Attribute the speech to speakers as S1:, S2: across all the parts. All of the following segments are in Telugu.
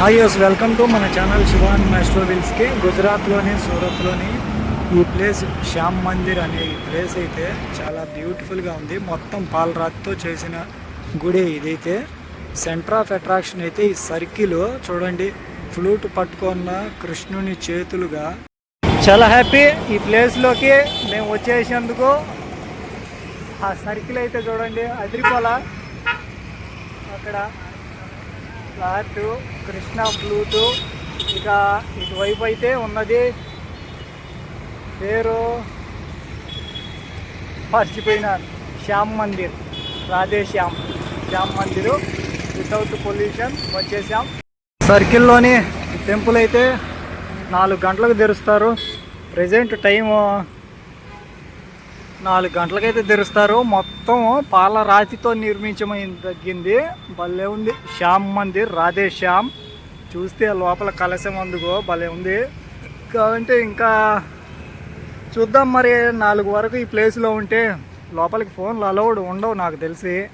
S1: హాయ్ వెల్కమ్ టు మన ఛానల్ శివాన్ మెస్ట్రో విల్స్కి గుజరాత్లోని సూరత్లోని ఈ ప్లేస్ శ్యామ్ మందిర్ అనే ఈ ప్లేస్ అయితే చాలా బ్యూటిఫుల్గా ఉంది. మొత్తం పాలరాతితో చేసిన గుడి ఇదైతే. సెంటర్ ఆఫ్ అట్రాక్షన్ అయితే ఈ సర్కిల్ చూడండి ఫ్లూట్ పట్టుకున్న కృష్ణుని చేతులుగా. చాలా హ్యాపీ ఈ ప్లేస్లోకి మేము వచ్చేసినందుకు. ఆ సర్కిల్ అయితే చూడండి అదిరిపోలా. అక్కడ ఫ్లాట్ కృష్ణ ఫ్లూటు. ఇక ఇటువైపు అయితే ఉన్నది. పేరు మర్చిపోయినాను శ్యామ్ మందిర్ రాధే శ్యామ్ శ్యామ్ మందిరు వితౌట్ పొల్యూషన్ వచ్చేసాం. సర్కిల్లోని టెంపుల్ అయితే నాలుగు గంటలకు తెరుస్తారు. ప్రజెంట్ టైము నాలుగు గంటలకైతే తెరుస్తారు. మొత్తం పాల రాతితో నిర్మించమని తగ్గింది భలే ఉంది. శ్యామ్ మందిర్ రాధే శ్యామ్. చూస్తే లోపల కలశం అందుకో భలే ఉంది. కాబట్టి ఇంకా చూద్దాం మరి నాలుగు వరకు ఈ ప్లేస్లో ఉంటే. లోపలికి ఫోన్లు అలౌడ్ ఉండవు నాకు తెలిసి.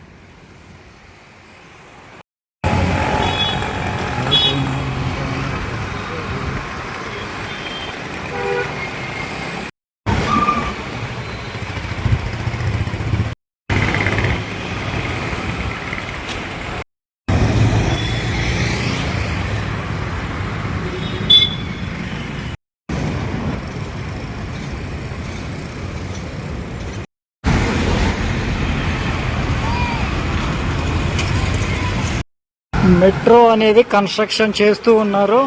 S1: మెట్రో అనేది కన్స్ట్రక్షన్ చేస్తూ ఉన్నారు.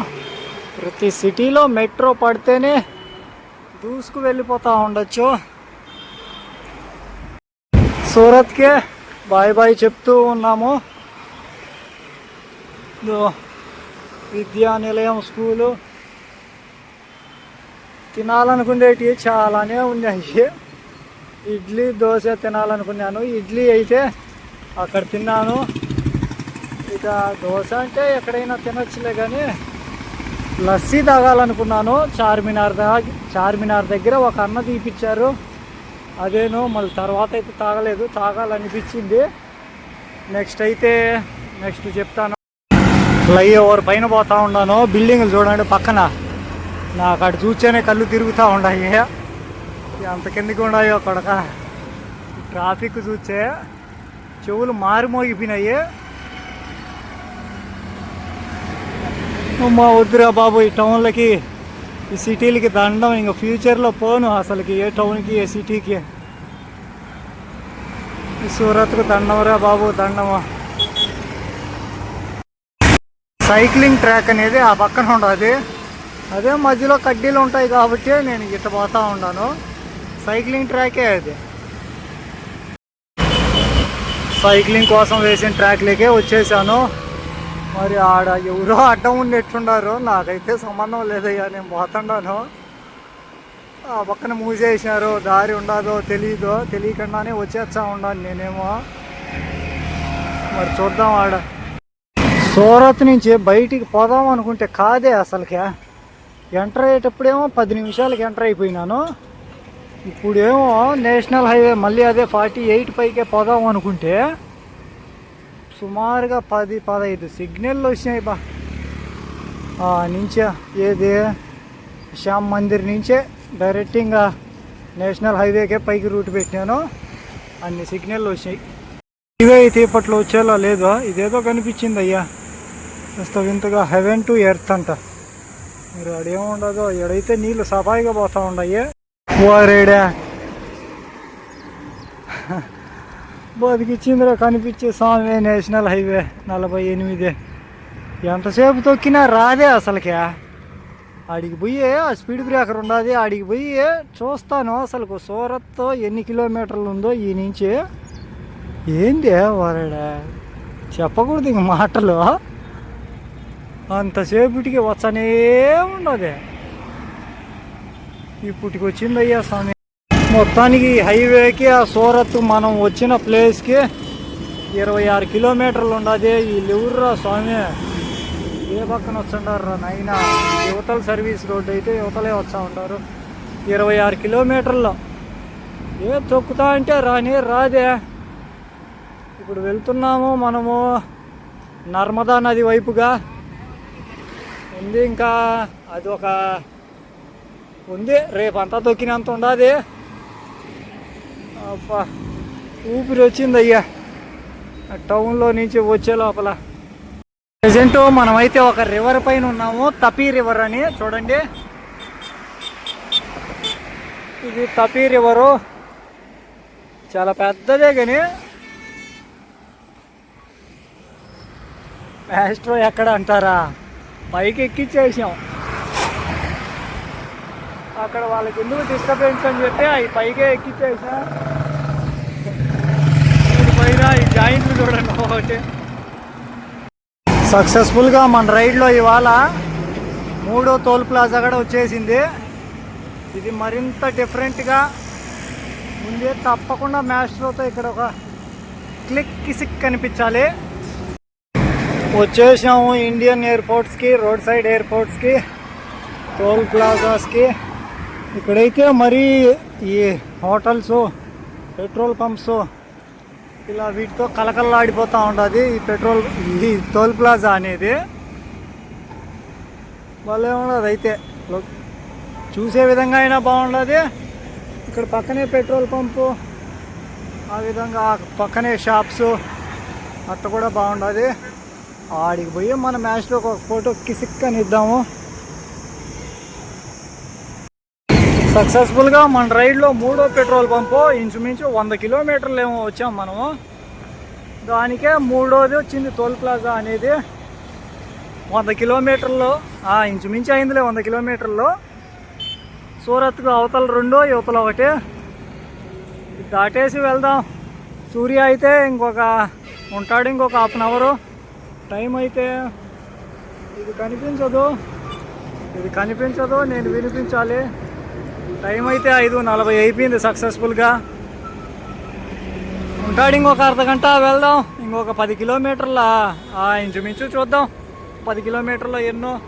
S1: ప్రతి సిటీలో మెట్రో పడితేనే దూసుకు వెళ్ళిపోతూ ఉండొచ్చు. సూరత్కే బాయ్ బాయ్ చెప్తూ ఉన్నాము. విద్యా నిలయం స్కూలు. తినాలనుకునేటివి చాలానే ఉన్నాయి. ఇడ్లీ దోశ తినాలనుకున్నాను. ఇడ్లీ అయితే అక్కడ తిన్నాను. ఇక దోశ అంటే ఎక్కడైనా తినొచ్చులే కానీ లస్సీ తాగాలనుకున్నాను. చార్మినార్ దాగి చార్మినార్ దగ్గర ఒక అన్న తీపిచ్చారు. అదేను మళ్ళీ తర్వాత అయితే తాగలేదు. తాగాలనిపించింది. నెక్స్ట్ అయితే నెక్స్ట్ చెప్తాను. ఫ్లైఓవర్ పైన పోతా ఉన్నాను. బిల్డింగ్లు చూడండి పక్కన. నాకు అటు చూస్తేనే కళ్ళు తిరుగుతూ ఉన్నాయి. ఎంత కిందికి ఉన్నాయో కొడక. ట్రాఫిక్ చూస్తే చెవులు మారిమోగిపోయినాయి. మా వద్దురా బాబు ఈ టౌన్లకి ఈ సిటీలకి దండం ఇంకా ఫ్యూచర్లో పోను అసలుకి ఏ టౌన్కి ఏ సిటీకి. ఈ సూరత్కు దండంరా బాబు దండమా. సైక్లింగ్ ట్రాక్ అనేది ఆ పక్కన ఉండదు అదే. మధ్యలో కడ్డీలు ఉంటాయి కాబట్టి నేను ఇట్ట పోతా ఉన్నాను. సైక్లింగ్ ట్రాకే అది. సైక్లింగ్ కోసం వేసిన ట్రాక్లకే వచ్చేసాను. మరి ఆడ ఎవరో అడ్డం ఉన్నట్టున్నారు నాకైతే సంబంధం లేదయ్యా నేను పోతుండాను. ఆ పక్కన మూసేసినారు దారి ఉండదో తెలియదో తెలియకుండానే వచ్చేస్తా ఉన్నాను నేనేమో. మరి చూద్దాం ఆడ. సూరత్ నుంచి బయటికి పోదాం అనుకుంటే కాదే అసలుకే. ఎంటర్ అయ్యేటప్పుడేమో పది నిమిషాలకి ఎంటర్ అయిపోయినాను. ఇప్పుడేమో నేషనల్ హైవే మళ్ళీ అదే ఫార్టీ ఎయిట్ పైకే పోదాం అనుకుంటే సుమారుగా పది పదహైదు సిగ్నల్లు వచ్చినాయి బా. నుంచే ఏది? శ్యామ్ మందిర్ నుంచే డైరెక్ట్ ఇంకా నేషనల్ హైవేకే పైకి రూట్ పెట్టినాను. అన్ని సిగ్నల్లు వచ్చినాయి. ఇవే అయితే ఇప్పట్లో వచ్చేలా లేదు ఇదేదో కనిపించింది అయ్యా. కాస్త వింతగా హెవెన్ టు ఎర్త్ అంట. మీరు అడేముండదో ఎడైతే నీళ్ళు సఫాయిగా పోతా ఉండయి ఓరేడా బతికిచ్చిందిరా కనిపించే స్వామి నేషనల్ హైవే నలభై ఎనిమిది. ఎంతసేపు తొక్కినా రాదే అసలుకే. ఆడికి పోయి ఆ స్పీడ్ బ్రేకర్ ఉండదు ఆడికి పోయి చూస్తాను అసలు సూరత్తో ఎన్ని కిలోమీటర్లు ఉందో ఈ నుంచి. ఏంది వరడా? చెప్పకూడదు ఇంక మాటలు. అంతసేపటికి వచ్చనే ఉండదు. ఇప్పటికి వచ్చిందయ్యా స్వామి. మొత్తానికి హైవేకి ఆ సూరత్ మనం వచ్చిన ప్లేస్కి ఇరవై ఆరు కిలోమీటర్లు ఉండదు. ఈ లివర్రా స్వామి ఏ పక్కన వచ్చుంటారు నైనా యువతల సర్వీస్ రోడ్డు అయితే యువతలే వచ్చా ఉంటారు. ఇరవై ఆరు కిలోమీటర్లు. ఏ తొక్కుతా అంటే రాని రాదే. ఇప్పుడు వెళ్తున్నాము మనము నర్మదా నది వైపుగా. ఉంది ఇంకా అది ఒక ఉంది. రేపు అంతా తొక్కినంత ఉండదు. అబ్బా ఊపిరి వచ్చింది అయ్యా టౌన్లో నుంచి వచ్చే లోపల. ప్రజెంట్ మనమైతే ఒక రివర్ పైన ఉన్నాము తపీ రివర్ అని చూడండి. ఇది తపీ రివరు చాలా పెద్దదే కానీ. మ్యాస్ట్రో ఎక్కడ అంటారా? పైకి ఎక్కిచ్చేసాం. అక్కడ వాళ్ళకి ఎందుకు డిస్టర్బెన్స్ అని చెప్పి అవి పైకే ఎక్కిచ్చేసా పైన ఈ జాయింట్లు చూడండి ఒకటి సక్సెస్ఫుల్గా మన రైడ్లో ఇవాళ మూడో టోల్ ప్లాజా కూడా వచ్చేసింది. ఇది మరింత డిఫరెంట్గా ముందే తప్పకుండా మ్యాస్ట్రోతో ఇక్కడ ఒక క్లిక్ కిసిక్ కనిపించాలి. వచ్చేసాము ఇండియన్ ఎయిర్పోర్ట్స్కి రోడ్ సైడ్ ఎయిర్పోర్ట్స్కి టోల్ ప్లాజాస్కి. ఇక్కడైతే మరీ ఈ హోటల్స్ పెట్రోల్ పంప్స్ ఇలా వీటితో కలకల్లాడిపోతూ ఉంటుంది ఈ పెట్రోల్ ఈ టోల్ ప్లాజా అనేది భలే ఉండదు అయితే. చూసే విధంగా అయినా బాగుండదు. ఇక్కడ పక్కనే పెట్రోల్ పంపు ఆ విధంగా పక్కనే షాప్స్ అట్ట కూడా బాగుండదు. ఆడికి పోయి మన మ్యాచ్లో ఒక ఫోటో కిసిక్ అని ఇద్దాము సక్సెస్ఫుల్గా మన రైడ్లో మూడో పెట్రోల్ పంపు ఇంచుమించు వంద కిలోమీటర్లు ఏమో వచ్చాం మనము. దానికే మూడోది వచ్చింది టోల్ ప్లాజా అనేది. వంద కిలోమీటర్లు ఆ, ఇంచుమించు అయిందిలే వంద కిలోమీటర్లు. సూరత్కు అవతల రెండో యువతల ఒకటి. దాటేసి వెళ్దాం. సూర్య అయితే ఇంకొక ఉంటాడు ఇంకొక హాఫ్ అన్ అవరు. టైం అయితే ఇది కనిపించదు. ఇది కనిపించదు నేను వినిపించాలి. టైం అయితే ఐదు నలభై అయిపోయింది సక్సెస్ఫుల్గా. ఉంటాడు ఇంకొక అర్ధ గంట వెళ్దాం. ఇంకొక పది కిలోమీటర్ల ఆ, ఇంచుమించు చూద్దాం. పది కిలోమీటర్లు ఎన్నో.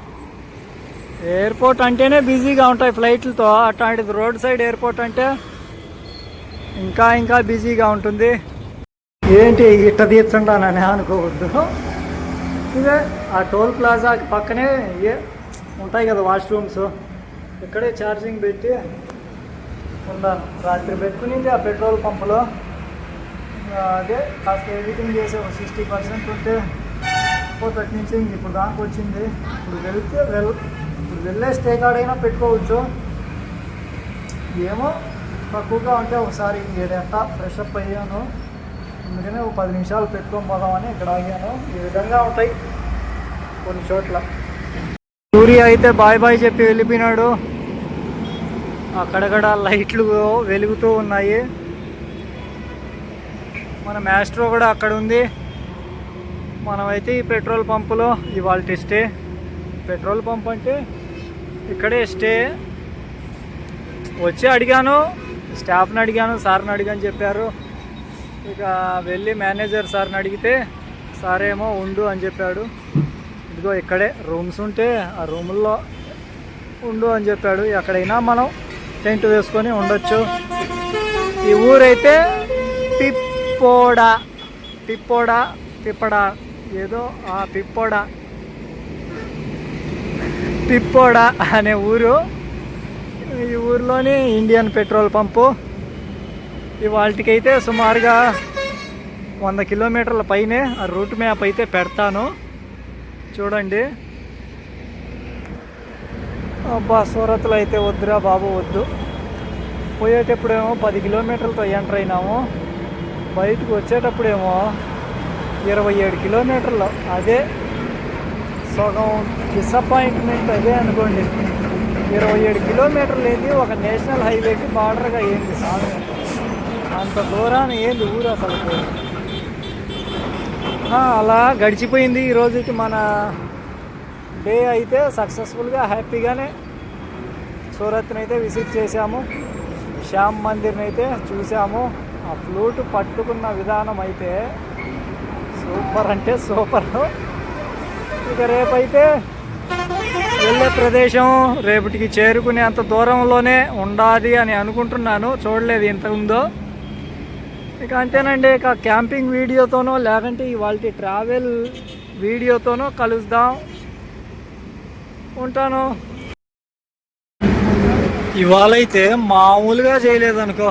S1: ఎయిర్పోర్ట్ అంటేనే బిజీగా ఉంటాయి ఫ్లైట్లతో. అట్లాంటిది రోడ్ సైడ్ ఎయిర్పోర్ట్ అంటే ఇంకా ఇంకా బిజీగా ఉంటుంది. ఏంటి ఇట్ట తీర్చుంటానని అనుకోవద్దు. ఇదే ఆ టోల్ ప్లాజాకి పక్కనే ఉంటాయి కదా వాష్రూమ్స్. ఇక్కడే ఛార్జింగ్ పెట్టి ఉన్నాను రాత్రి పెట్టుకునింది ఆ పెట్రోల్ పంపులో. అదే కాస్త ఎడిటింగ్ చేసి ఒక సిక్స్టీ పర్సెంట్ ఉంటే పోతటి నుంచి ఇప్పుడు దానికి వచ్చింది. ఇప్పుడు వెళ్తే వెల్ ఇప్పుడు వెళ్ళే స్టే కాడైనా పెట్టుకోవచ్చు. ఏమో తక్కువగా ఉంటే ఒకసారి ఏదైనా ఫ్రెష్ అప్ అయ్యాను. అందుకనే ఒక పది నిమిషాలు పెట్టుకొని పోదామని ఇక్కడ ఆగాను. ఈ విధంగా ఉంటాయి కొన్ని చోట్ల. సూర్య అయితే బాయ్ బాయ్ చెప్పి వెళ్ళిపోయినాడు. అక్కడక్కడ లైట్లు వెలుగుతూ ఉన్నాయి. మన మ్యాస్ట్రో కూడా అక్కడ ఉంది. మనమైతే ఈ పెట్రోల్ పంపులో ఇవాళ స్టే పెట్రోల్ పంప్ అంటే ఇక్కడే స్టే. వచ్చి అడిగాను స్టాఫ్ని అడిగాను సార్ని అడిగాను చెప్పారు. ఇక వెళ్ళి మేనేజర్ సార్ని అడిగితే సార్ ఏమో ఉండు అని చెప్పాడు. ఇదిగో ఇక్కడే రూమ్స్ ఉంటే ఆ రూముల్లో ఉండు అని చెప్పాడు. ఎక్కడైనా మనం టెంట్ వేసుకొని ఉండొచ్చు. ఈ ఊరైతే పిప్పోడా పిప్పోడా పిప్పడా ఏదో ఆ పిప్పోడా పిప్పోడా అనే ఊరు. ఈ ఊరిలోని ఇండియన్ పెట్రోల్ పంపు ఇవాళకైతే సుమారుగా వంద కిలోమీటర్ల పైనే ఆ రూట్ మ్యాప్ అయితే పెడతాను. చూడండి. అబ్బా సూరత్లో అయితే వద్దురా బాబు వద్దు. పోయేటప్పుడేమో పది కిలోమీటర్లతో ఎంటర్ అయినాము. బయటకు వచ్చేటప్పుడేమో ఇరవై ఏడు కిలోమీటర్లు. అదే సగం డిసప్పాయింట్మెంట్ అదే అనుకోండి. ఇరవై ఏడు కిలోమీటర్లు ఏంది? ఒక నేషనల్ హైవేకి బార్డర్గా ఏంది? సాగు అంత దూరాన్ని ఏంది ఊరు అసలు? అలా గడిచిపోయింది ఈ రోజుకి మన డే అయితే సక్సెస్ఫుల్గా హ్యాపీగానే సూరత్ని అయితే విజిట్ చేశాము. శ్యామ్ మందిర్ని అయితే చూసాము ఆ ఫ్లూట్ పట్టుకున్న విధానం అయితే సూపర్ అంటే సూపర్. ఇక రేపైతే వెళ్ళే ప్రదేశం రేపటికి చేరుకునే అంత దూరంలోనే ఉండాలి అని అనుకుంటున్నాను. చూడలేదు ఎంత ఉందో. ఇక అంతేనండి ఇక క్యాంపింగ్ వీడియోతోనో లేకంటే ఇవాళ ట్రావెల్ వీడియోతోనో కలుద్దాం. ఉంటాను. ఇవాళ అయితే మామూలుగా చేయలేదనుకో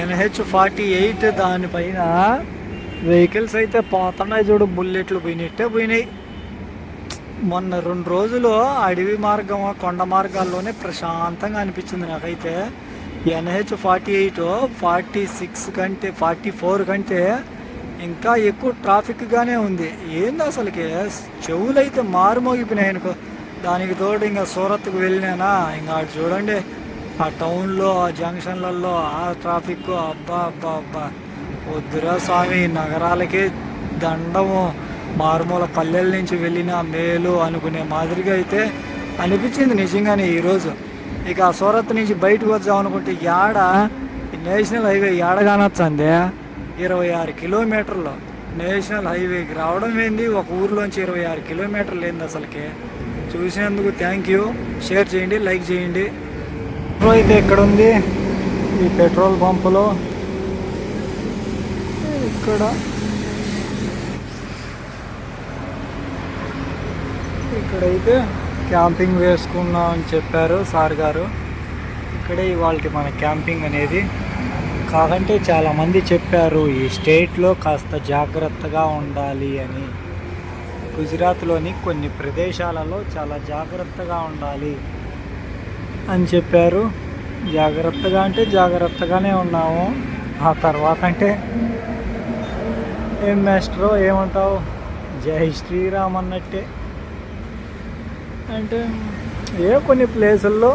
S1: ఎన్హెచ్ ఫార్టీ ఎయిట్ దానిపైన వెహికల్స్ అయితే పోతున్నాయి చూడు బుల్లెట్లు పోయినట్టే పోయినాయి. మొన్న రెండు రోజులు అడవి మార్గం కొండ మార్గాల్లోనే ప్రశాంతంగా అనిపించింది నాకైతే. NH forty eight forty six కంటే ఫార్టీ ఫోర్ కంటే ఇంకా ఎక్కువ ట్రాఫిక్గానే ఉంది. ఏంది అసలుకి చెవులైతే మారుమోగిపోయినాయి అనుకో. దానికి తోడు ఇంకా సూరత్కు వెళ్ళినానా? ఇంకా అటు చూడండి. ఆ టౌన్లో ఆ జంక్షన్లలో ఆ ట్రాఫిక్ అబ్బా అబ్బా అబ్బా. వద్దురా స్వామి నగరాలకే దండము. మారుమూల పల్లెల నుంచి వెళ్ళిన మేలు అనుకునే మాదిరిగా అయితే అనిపించింది నిజంగానే ఈరోజు. ఇక ఆ సూరత్ నుంచి బయటకు వచ్చాం అనుకుంటే యాడ ఈ నేషనల్ హైవే యాడ కానొచ్చంది? ఇరవై ఆరు కిలోమీటర్లు నేషనల్ హైవేకి రావడం ఏంది? ఒక ఊర్లోంచి ఇరవై ఆరు కిలోమీటర్లు ఏంది అసలుకి? చూసినందుకు థ్యాంక్ యూ షేర్ చేయండి లైక్ చేయండి. పెట్రోల్ అయితే ఇక్కడ ఉంది ఈ పెట్రోల్ పంపులో. ఇక్కడ. ఇక్కడైతే క్యాంపింగ్ వేసుకున్నాం అని చెప్పారు సార్ గారు. ఇక్కడే ఇవాళ మన క్యాంపింగ్ అనేది కాదంటే చాలామంది చెప్పారు ఈ స్టేట్లో కాస్త జాగ్రత్తగా ఉండాలి అని. గుజరాత్లోని కొన్ని ప్రదేశాలలో చాలా జాగ్రత్తగా ఉండాలి అని చెప్పారు. జాగ్రత్తగా అంటే జాగ్రత్తగానే ఉన్నాము. ఆ తర్వాత అంటే ఏం మాస్టరో ఏమంటావు? జై శ్రీరామ్ అన్నట్టే. అంటే ఏ కొన్ని ప్లేసుల్లో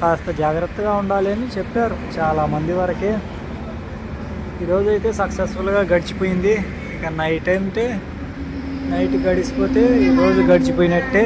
S1: కాస్త జాగ్రత్తగా ఉండాలి అని చెప్పారు చాలామంది వరకే. ఈరోజు అయితే సక్సెస్ఫుల్గా గడిచిపోయింది. ఇక నైట్ అంటే నైట్ గడిచిపోతే ఈరోజు గడిచిపోయినట్టే.